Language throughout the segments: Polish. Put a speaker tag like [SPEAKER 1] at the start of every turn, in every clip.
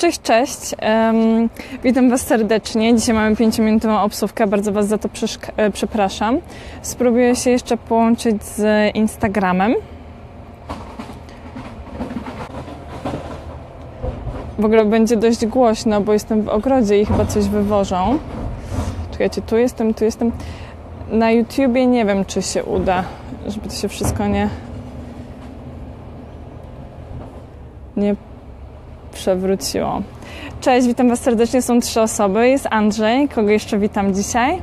[SPEAKER 1] Cześć, cześć. Um, witam Was serdecznie. Dzisiaj mamy 5-minutową obsówkę. Bardzo Was za to e, przepraszam. Spróbuję się jeszcze połączyć z Instagramem. W ogóle będzie dość głośno, bo jestem w ogrodzie i chyba coś wywożą. Czekajcie, tu jestem, tu jestem. Na YouTubie nie wiem, czy się uda, żeby to się wszystko nie nie przewróciło. Cześć, witam Was serdecznie. Są trzy osoby. Jest Andrzej, kogo jeszcze witam dzisiaj.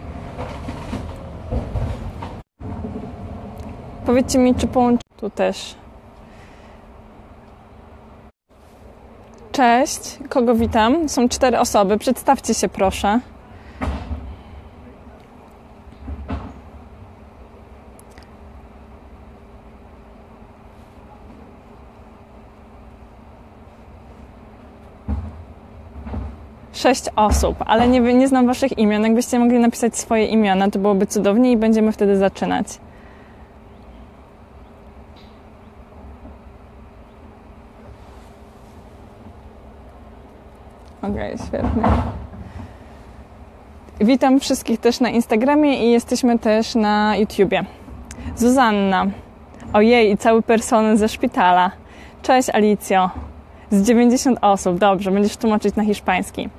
[SPEAKER 1] Powiedzcie mi, czy połączy... Tu też. Cześć, kogo witam? Są cztery osoby. Przedstawcie się proszę. Sześć osób, ale nie, nie znam Waszych imion. Jakbyście mogli napisać swoje imiona, to byłoby cudownie i będziemy wtedy zaczynać. Okej, okay, świetnie. Witam wszystkich też na Instagramie i jesteśmy też na YouTubie. Zuzanna. Ojej, i cały personel ze szpitala. Cześć Alicjo z 90 osób. Dobrze, będziesz tłumaczyć na hiszpański.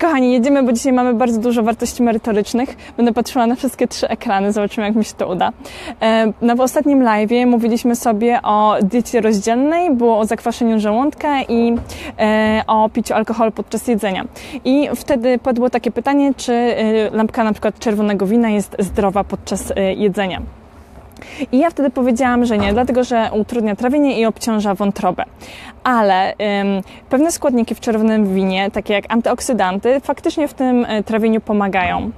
[SPEAKER 1] Kochani, jedziemy, bo dzisiaj mamy bardzo dużo wartości merytorycznych. Będę patrzyła na wszystkie trzy ekrany, zobaczymy, jak mi się to uda. E, na ostatnim live mówiliśmy sobie o diecie rozdzielnej, było o zakwaszeniu żołądka i e, o piciu alkoholu podczas jedzenia. I wtedy padło takie pytanie, czy e, lampka na przykład czerwonego wina jest zdrowa podczas jedzenia. I ja wtedy powiedziałam, że nie, dlatego że utrudnia trawienie i obciąża wątrobę. Ale ym, pewne składniki w czerwonym winie, takie jak antyoksydanty, faktycznie w tym y, trawieniu pomagają.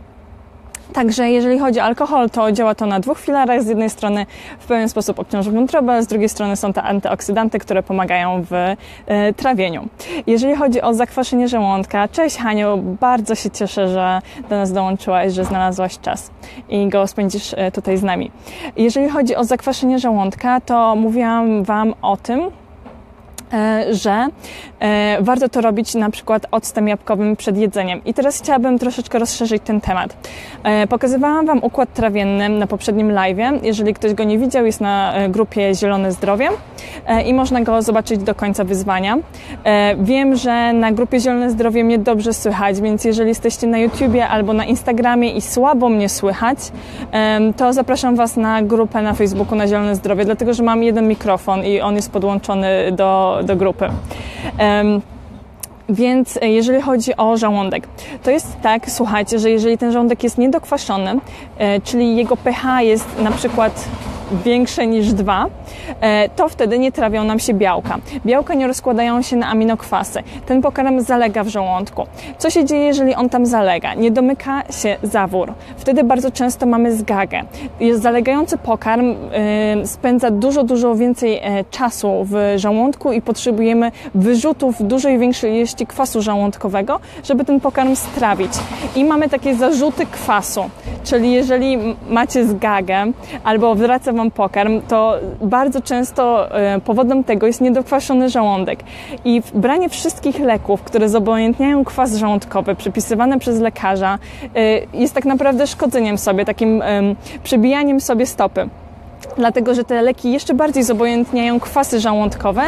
[SPEAKER 1] Także jeżeli chodzi o alkohol, to działa to na dwóch filarach. Z jednej strony w pewien sposób obciąża wątrobę, z drugiej strony są to antyoksydanty, które pomagają w e, trawieniu. Jeżeli chodzi o zakwaszenie żołądka, cześć Haniu, bardzo się cieszę, że do nas dołączyłaś, że znalazłaś czas i go spędzisz e, tutaj z nami. Jeżeli chodzi o zakwaszenie żołądka, to mówiłam Wam o tym, że e, warto to robić na przykład octem jabłkowym przed jedzeniem. I teraz chciałabym troszeczkę rozszerzyć ten temat. E, pokazywałam Wam układ trawienny na poprzednim live. Jeżeli ktoś go nie widział, jest na grupie Zielone Zdrowie i można go zobaczyć do końca wyzwania. Wiem, że na grupie Zielone Zdrowie mnie dobrze słychać, więc jeżeli jesteście na YouTubie albo na Instagramie i słabo mnie słychać, to zapraszam Was na grupę na Facebooku na Zielone Zdrowie, dlatego że mam jeden mikrofon i on jest podłączony do do, grupy. Więc jeżeli chodzi o żołądek, to jest tak, słuchajcie, że jeżeli ten żołądek jest niedokwaszony, e, czyli jego pH jest na przykład większe niż dwa, e, to wtedy nie trawią nam się białka. Białka nie rozkładają się na aminokwasy. Ten pokarm zalega w żołądku. Co się dzieje, jeżeli on tam zalega? Nie domyka się zawór. Wtedy bardzo często mamy zgagę. Jest zalegający pokarm e, spędza dużo, dużo więcej e, czasu w żołądku i potrzebujemy wyrzutów dużej większej ilości kwasu żołądkowego, żeby ten pokarm strawić. I mamy takie zarzuty kwasu, czyli jeżeli macie zgagę albo wraca Wam pokarm, to bardzo często e, powodem tego jest niedokwaszony żołądek. I branie wszystkich leków, które zobojętniają kwas żołądkowy, przepisywane przez lekarza, e, jest tak naprawdę szkodzeniem sobie, takim przebijaniem sobie stopy dlatego że te leki jeszcze bardziej zobojętniają kwasy żołądkowe,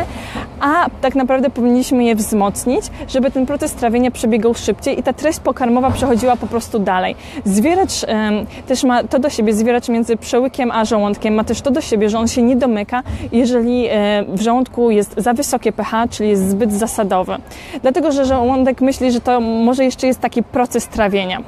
[SPEAKER 1] a tak naprawdę powinniśmy je wzmocnić, żeby ten proces trawienia przebiegał szybciej i ta treść pokarmowa przechodziła po prostu dalej. Zwieracz um, też ma to do siebie, zwieracz między przełykiem a żołądkiem ma też to do siebie, że on się nie domyka, jeżeli e, w żołądku jest za wysokie pH, czyli jest zbyt zasadowy. Dlatego, że żołądek myśli, że to może jeszcze jest taki proces trawienia.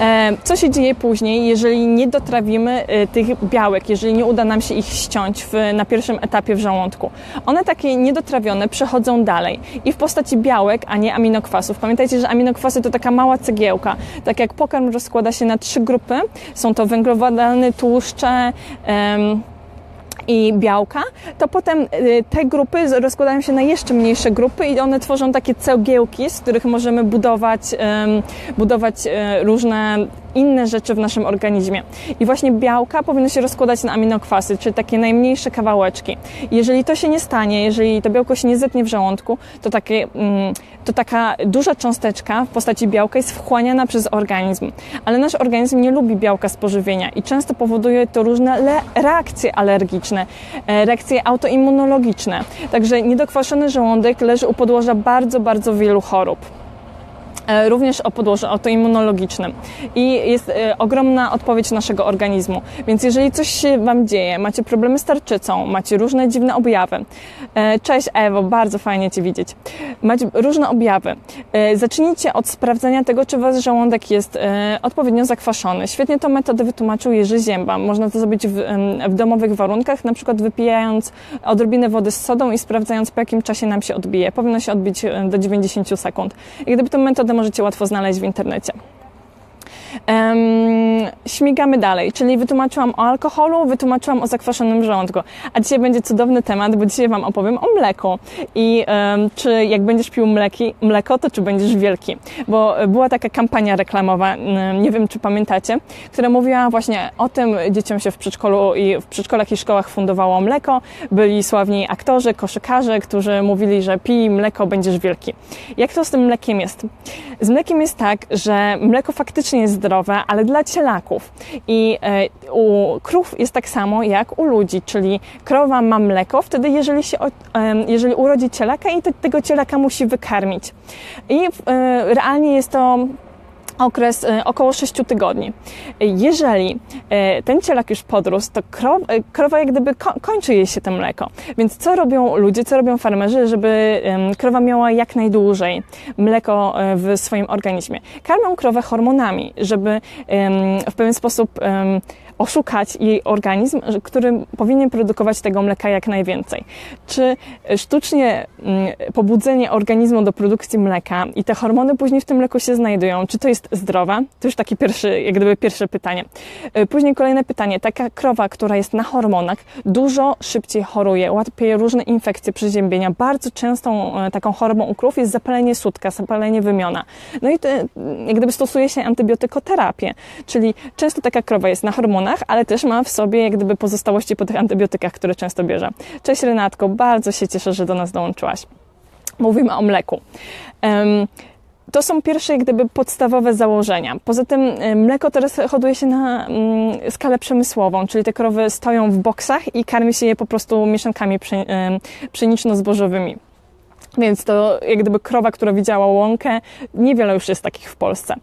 [SPEAKER 1] E, co się dzieje później, jeżeli nie dotrawimy e, tych białek, jeżeli nie uda nam się ich ściąć w, na pierwszym etapie w żołądku? One takie niedotrawione przechodzą dalej i w postaci białek, a nie aminokwasów. Pamiętajcie, że aminokwasy to taka mała cegiełka. Tak jak pokarm rozkłada się na trzy grupy, są to węglowodany, tłuszcze, i białka, to potem y, te grupy rozkładają się na jeszcze mniejsze grupy i one tworzą takie cegiełki, z których możemy budować, budować y, różne inne rzeczy w naszym organizmie. I właśnie białka powinny się rozkładać na aminokwasy, czyli takie najmniejsze kawałeczki. Jeżeli to się nie stanie, jeżeli to białko się nie zetnie w żołądku, to, takie, mm, to taka duża cząsteczka w postaci białka jest wchłaniana przez organizm. Ale nasz organizm nie lubi białka z pożywienia i często powoduje to różne reakcje alergiczne, e, reakcje autoimmunologiczne. Także niedokwaszony żołądek leży u podłoża bardzo, bardzo wielu chorób. E, również o podłożu autoimmunologicznym. I jest e, ogromna odpowiedź naszego organizmu. Więc jeżeli coś się Wam dzieje, macie problemy z tarczycą, macie różne dziwne objawy. E, cześć Ewo, bardzo fajnie Cię widzieć. Macie różne objawy. Zacznijcie od sprawdzania tego, czy Wasz żołądek jest odpowiednio zakwaszony. Świetnie tą metodę wytłumaczył Jerzy Zięba. Można to zrobić w, w domowych warunkach, na przykład wypijając odrobinę wody z sodą i sprawdzając, po jakim czasie nam się odbije. Powinno się odbić do 90 sekund. I gdyby tę metodę możecie łatwo znaleźć w internecie. Śmigamy dalej, czyli wytłumaczyłam o alkoholu, wytłumaczyłam o zakwaszonym żołądku. A dzisiaj będzie cudowny temat, bo dzisiaj Wam opowiem o mleku. I czy jak będziesz pił mleki, mleko, to czy będziesz wielki? Bo była taka kampania reklamowa, nie wiem czy pamiętacie, która mówiła właśnie o tym, dzieciom się w przedszkolu i w przedszkolach i szkołach fundowało mleko. Byli sławni aktorzy, koszykarze, którzy mówili, że pij mleko, będziesz wielki. Jak to z tym mlekiem jest? Z mlekiem jest tak, że mleko faktycznie zdrowe, ale dla cielaków. I e, u krów jest tak samo jak u ludzi, czyli krowa ma mleko, wtedy jeżeli, się, jeżeli urodzi cielaka i tego cielaka musi wykarmić. I e, realnie jest to okres e, około 6 tygodni. Jeżeli ten cielak już podrósł, to krowa jak gdyby kończy jej się to mleko. Więc co robią ludzie, co robią farmerzy, żeby krowa miała jak najdłużej mleko w swoim organizmie? Karmią krowę hormonami, żeby w pewien sposób oszukać jej organizm, który powinien produkować tego mleka jak najwięcej. Czy sztucznie mm, pobudzenie organizmu do produkcji mleka i te hormony później w tym mleku się znajdują, czy to jest zdrowe? To już takie pierwsze, jak gdyby pierwsze pytanie. E, później kolejne pytanie. Taka krowa, która jest na hormonach, dużo szybciej choruje, łatwiej różne infekcje, przeziębienia. Bardzo częstą e, taką chorobą u krów jest zapalenie sutka, zapalenie wymiona. No i to, jak gdyby stosuje się antybiotykoterapię, czyli często taka krowa jest na hormonach, ale też ma w sobie jak gdyby pozostałości po tych antybiotykach, które często bierze. Cześć Renatko, bardzo się cieszę, że do nas dołączyłaś. Mówimy o mleku. Um, to są pierwsze jak gdyby podstawowe założenia. Poza tym mleko teraz hoduje się na mm, skalę przemysłową, czyli te krowy stoją w boksach i karmi się je po prostu mieszankami pszeniczno-zbożowymi. Więc to jak gdyby krowa, która widziała łąkę, niewiele już jest takich w Polsce.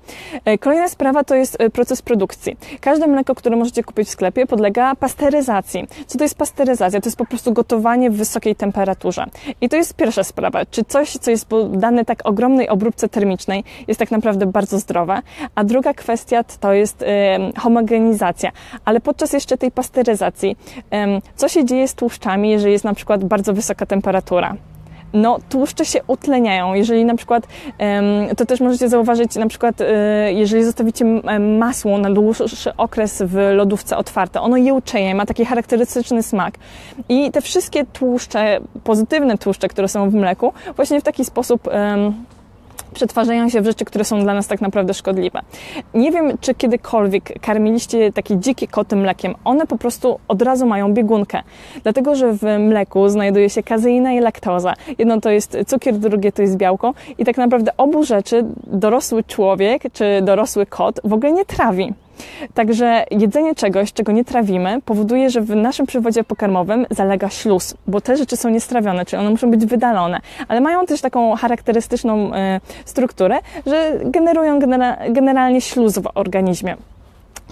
[SPEAKER 1] E, kolejna sprawa to jest e, proces produkcji. Każde mleko, które możecie kupić w sklepie, podlega pasteryzacji. Co to jest pasteryzacja? To jest po prostu gotowanie w wysokiej temperaturze. I to jest pierwsza sprawa. Czy coś, co jest poddane tak ogromnej obróbce termicznej, jest tak naprawdę bardzo zdrowe? A druga kwestia to jest homogenizacja. Ale podczas jeszcze tej pasteryzacji, co się dzieje z tłuszczami, jeżeli jest na przykład bardzo wysoka temperatura? No tłuszcze się utleniają. Jeżeli na przykład, to też możecie zauważyć, na przykład e, jeżeli zostawicie masło na dłuższy okres w lodówce otwarte, ono jełczeje, ma taki charakterystyczny smak. I te wszystkie tłuszcze, pozytywne tłuszcze, które są w mleku, właśnie w taki sposób przetwarzają się w rzeczy, które są dla nas tak naprawdę szkodliwe. Nie wiem, czy kiedykolwiek karmiliście takie dzikie koty mlekiem. One po prostu od razu mają biegunkę, dlatego że w mleku znajduje się kazeina i laktoza. Jedno to jest cukier, drugie to jest białko i tak naprawdę obu rzeczy dorosły człowiek czy dorosły kot w ogóle nie trawi. Także jedzenie czegoś, czego nie trawimy, powoduje, że w naszym przewodzie pokarmowym zalega śluz, bo te rzeczy są niestrawione, czyli one muszą być wydalone, ale mają też taką charakterystyczną y, strukturę, że generują genera generalnie śluz w organizmie.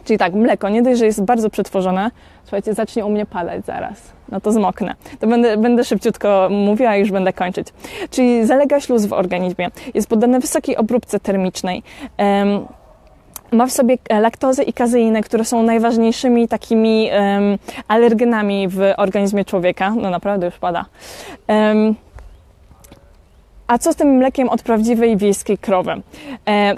[SPEAKER 1] Czyli tak, mleko, nie dość, że jest bardzo przetworzone, słuchajcie, zacznie u mnie padać zaraz. No to zmoknę. To będę, będę szybciutko mówiła i już będę kończyć. Czyli zalega śluz w organizmie. Jest poddane wysokiej obróbce termicznej. Ma w sobie laktozę i kazeinę, które są najważniejszymi takimi um, alergenami w organizmie człowieka. No naprawdę już pada. Um, a co z tym mlekiem od prawdziwej wiejskiej krowy? E,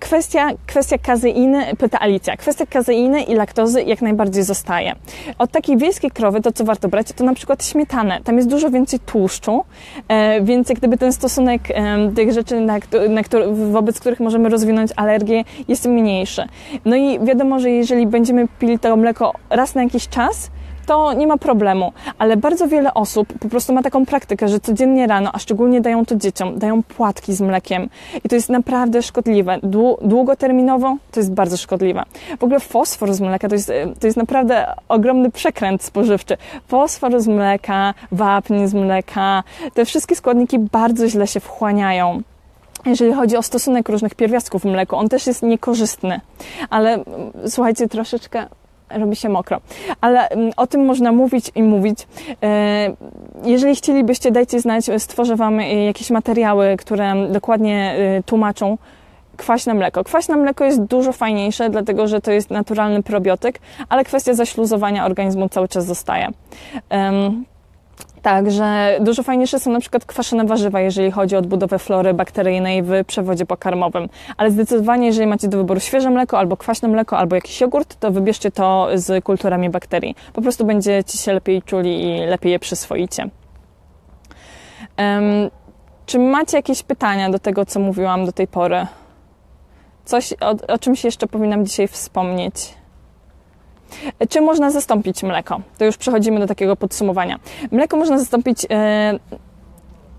[SPEAKER 1] Kwestia, kwestia kazeiny, pyta Alicja, kwestia kazeiny i laktozy jak najbardziej zostaje. Od takiej wiejskiej krowy to, co warto brać, to na przykład śmietanę. Tam jest dużo więcej tłuszczu, e, więc jak gdyby ten stosunek tych rzeczy, na, na, wobec których możemy rozwinąć alergię, jest mniejszy. No i wiadomo, że jeżeli będziemy pili to mleko raz na jakiś czas, to nie ma problemu. Ale bardzo wiele osób po prostu ma taką praktykę, że codziennie rano, a szczególnie dają to dzieciom, dają płatki z mlekiem. I to jest naprawdę szkodliwe. Długoterminowo to jest bardzo szkodliwe. W ogóle fosfor z mleka to jest, to jest naprawdę ogromny przekręt spożywczy. Fosfor z mleka, wapń z mleka, te wszystkie składniki bardzo źle się wchłaniają jeżeli chodzi o stosunek różnych pierwiastków w mleku, on też jest niekorzystny. Ale mm, słuchajcie, troszeczkę robi się mokro. Ale mm, o tym można mówić i mówić. E, jeżeli chcielibyście, dajcie znać, stworzę Wam e, jakieś materiały, które dokładnie e, tłumaczą kwaśne mleko. Kwaśne mleko jest dużo fajniejsze, dlatego że to jest naturalny probiotyk, ale kwestia zaśluzowania organizmu cały czas zostaje. Także dużo fajniejsze są na przykład kwaszone warzywa, jeżeli chodzi o odbudowę flory bakteryjnej w przewodzie pokarmowym. Ale zdecydowanie, jeżeli macie do wyboru świeże mleko, albo kwaśne mleko, albo jakiś jogurt, to wybierzcie to z kulturami bakterii. Po prostu będziecie się lepiej czuli i lepiej je przyswoicie. Um, czy macie jakieś pytania do tego, co mówiłam do tej pory? Coś, o, o czymś jeszcze powinnam dzisiaj wspomnieć? Czy można zastąpić mleko? To już przechodzimy do takiego podsumowania. Mleko można zastąpić e,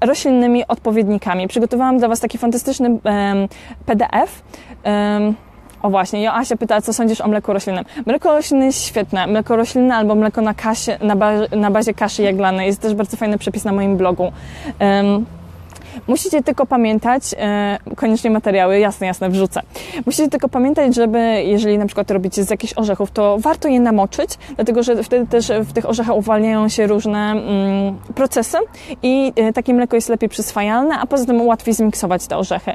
[SPEAKER 1] roślinnymi odpowiednikami. Przygotowałam dla Was taki fantastyczny PDF. O właśnie, Joasia pyta, co sądzisz o mleku roślinnym. Mleko roślinne jest świetne. Mleko roślinne albo mleko na, kasie, na, bazie, na bazie kaszy jaglanej jest też bardzo fajny przepis na moim blogu. Musicie tylko pamiętać, e, koniecznie materiały, jasne, jasne, wrzucę. Musicie tylko pamiętać, żeby jeżeli na przykład robicie z jakichś orzechów, to warto je namoczyć, dlatego że wtedy też w tych orzechach uwalniają się różne mm, procesy i e, takie mleko jest lepiej przyswajalne, a poza tym łatwiej zmiksować te orzechy.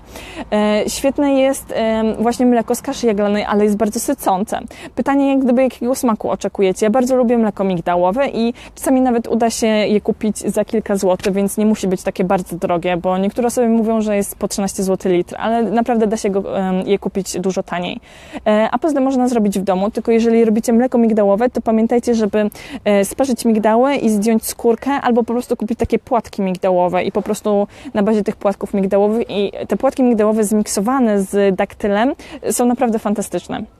[SPEAKER 1] E, świetne jest właśnie mleko z kaszy jaglanej, ale jest bardzo sycące. Pytanie, jak gdyby jakiego smaku oczekujecie. Ja bardzo lubię mleko migdałowe i czasami nawet uda się je kupić za kilka złotych, więc nie musi być takie bardzo drogie, bo niektóre osoby mówią, że jest po 13 zł litr, ale naprawdę da się go, je kupić dużo taniej. E, a poza tym można zrobić w domu, tylko jeżeli robicie mleko migdałowe, to pamiętajcie, żeby e, sparzyć migdały i zdjąć skórkę, albo po prostu kupić takie płatki migdałowe i po prostu na bazie tych płatków migdałowych i te płatki migdałowe zmiksowane z daktylem są naprawdę fantastyczne.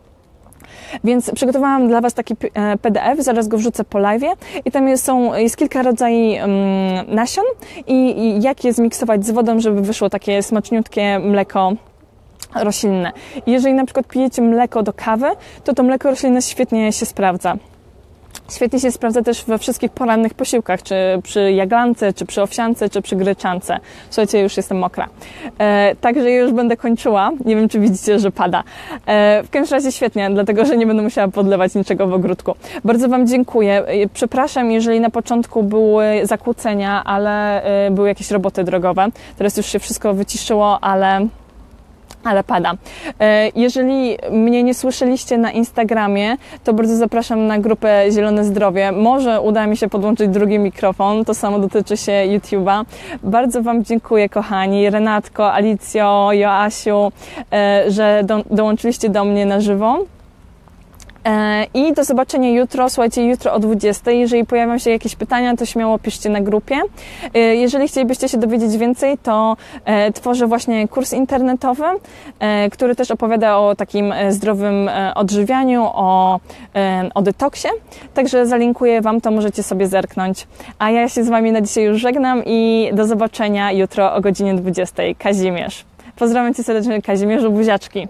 [SPEAKER 1] Więc przygotowałam dla Was taki e, PDF, zaraz go wrzucę po live i tam jest, są, jest kilka rodzajów um, nasion i, i jak je zmiksować z wodą, żeby wyszło takie smaczniutkie mleko roślinne. Jeżeli na przykład pijecie mleko do kawy, to to mleko roślinne świetnie się sprawdza. Świetnie się sprawdza też we wszystkich porannych posiłkach, czy przy jaglance, czy przy owsiance, czy przy gryczance. Słuchajcie, już jestem mokra. E, także już będę kończyła. Nie wiem, czy widzicie, że pada. E, w każdym razie świetnie, dlatego że nie będę musiała podlewać niczego w ogródku. Bardzo Wam dziękuję. E, przepraszam, jeżeli na początku były zakłócenia, ale e, były jakieś roboty drogowe. Teraz już się wszystko wyciszyło, ale ale pada. E, jeżeli mnie nie słyszeliście na Instagramie, to bardzo zapraszam na grupę Zielone Zdrowie. Może uda mi się podłączyć drugi mikrofon, to samo dotyczy się YouTube'a. Bardzo Wam dziękuję, kochani, Renatko, Alicjo, Joasiu, e, że do, dołączyliście do mnie na żywo. E, I do zobaczenia jutro. Słuchajcie, jutro o 20. Jeżeli pojawią się jakieś pytania, to śmiało piszcie na grupie. E, jeżeli chcielibyście się dowiedzieć więcej, to e, tworzę właśnie kurs internetowy, który też opowiada o takim zdrowym odżywianiu, o, o detoksie. Także zalinkuję Wam, to możecie sobie zerknąć. A ja się z Wami na dzisiaj już żegnam i do zobaczenia jutro o godzinie 20. Kazimierz. Pozdrawiam Cię serdecznie, Kazimierzu, buziaczki.